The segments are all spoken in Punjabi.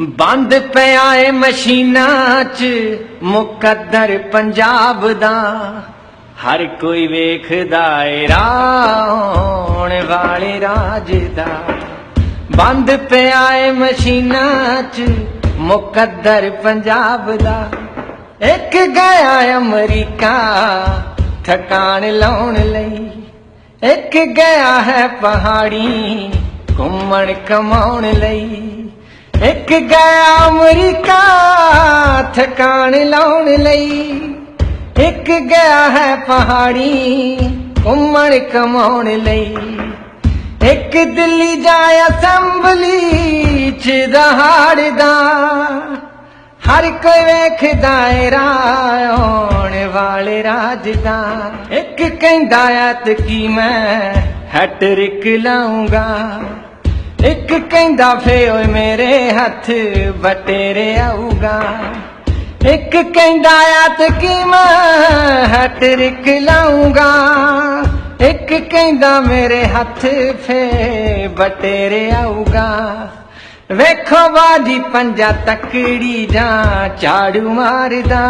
ਬੰਦ ਪਿਆ ਏ ਮਸ਼ੀਨਾਂ 'ਚ, ਮੁਕੱਦਰ ਪੰਜਾਬ ਦਾ। ਹਰ ਕੋਈ ਵੇਖਦਾ ਏ ਰਾਉਣ ਵਾਲੇ ਰਾਜ ਦਾ। ਬੰਦ ਪਿਆ ਏ ਮਸ਼ੀਨਾਂ 'ਚ, ਮੁਕੱਦਰ ਪੰਜਾਬ ਦਾ। ਇੱਕ ਗਿਆ ਅਮਰੀਕਾ, ਥਕਾਨ ਲਾਉਣ ਲਈ। ਇੱਕ ਗਿਆ ਹੈ ਪਹਾੜੀ, ਘੁੰਮਣ ਕਮਾਉਣ ਲਈ। ਇੱਕ ਗਿਆ ਅਮਰੀਕਾ ਠਕਾਣ ਲਾਉਣ ਲਈ। ਇੱਕ ਗਿਆ ਹੈ ਪਹਾੜੀ ਘੁੰਮਣ ਕਮਾਉਣ ਲਈ। ਇੱਕ ਦਿੱਲੀ ਜਾਇਆ ਅਸੈਂਬਲੀ ਚ ਦਹਾੜਦਾ ਹਰ ਕੋਈ ਵੇਖਦਾ ਏ ਰਾਉਣ ਵਾਲੇ ਰਾਜ ਦਾ। ਇੱਕ ਕਹਿੰਦਾ ਐਤ ਕੀ ਮੈਂ ਹੈਟ੍ਰਿਕ ਲਾਉਂਗਾ ਇੱਕ ਕਹਿੰਦਾ ਫੇ ਓਏ ਮੇਰੇ ਹੱਥ ਬਟੇਰੇ ਆਊਗਾ। ਇੱਕ ਕਹਿੰਦਾ ਆਤ ਕੀ ਮੈਂ ਹੈਟ੍ਰਿਕ ਲਾਉਂਗਾ ਇੱਕ ਕਹਿੰਦਾ ਮੇਰੇ ਹੱਥ ਫੇ ਬਟੇਰੇ ਆਊਗਾ। ਵੇਖੋ ਬਾਜੀ ਪੰਜਾ ਤਕੜੀ ਜਾਂ ਝਾੜੂ ਮਾਰਦਾ।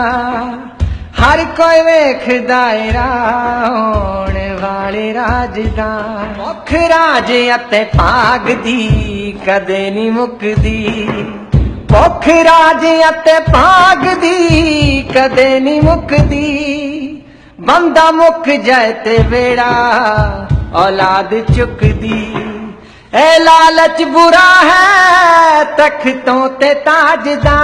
ਹਰ ਕੋਈ ਵੇਖਦਾ ਏ ਰਾਉਣ ਵਾਲੇ ਰਾਜ ਦਾ, ਮੁੱਖ ਰਾਜ ਅਤੇ ਭਾਗ ਦੀ ਕਦੇ ਨਹੀਂ ਮੁੱਕਦੀ। ਮੁੱਖ ਰਾਜ ਅਤੇ ਭਾਗ ਦੀ ਕਦੇ ਨਹੀਂ ਮੁੱਕਦੀ। ਬੰਦਾ ਮੁੱਕ ਜਾਏ ਤੇ ਵੇੜਾ ਔਲਾਦ ਚੁੱਕਦੀ। ਐ ਲਾਲਚ ਬੁਰਾ ਹੈ ਤਖਤੋਂ ਤੇ ਤਾਜਦਾ।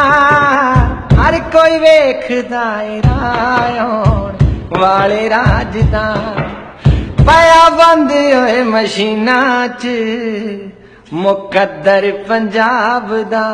ਹਰ ਕੋਈ ਵੇਖਦਾ ਏ ਰਾਇਓਣ ਵਾਲੇ ਰਾਜ ਦਾ ਪਿਆ ਬੰਦ ਹੋਏ ਮਸ਼ੀਨਾਂ 'ਚ ਮੁਕੱਦਰ ਪੰਜਾਬ ਦਾ।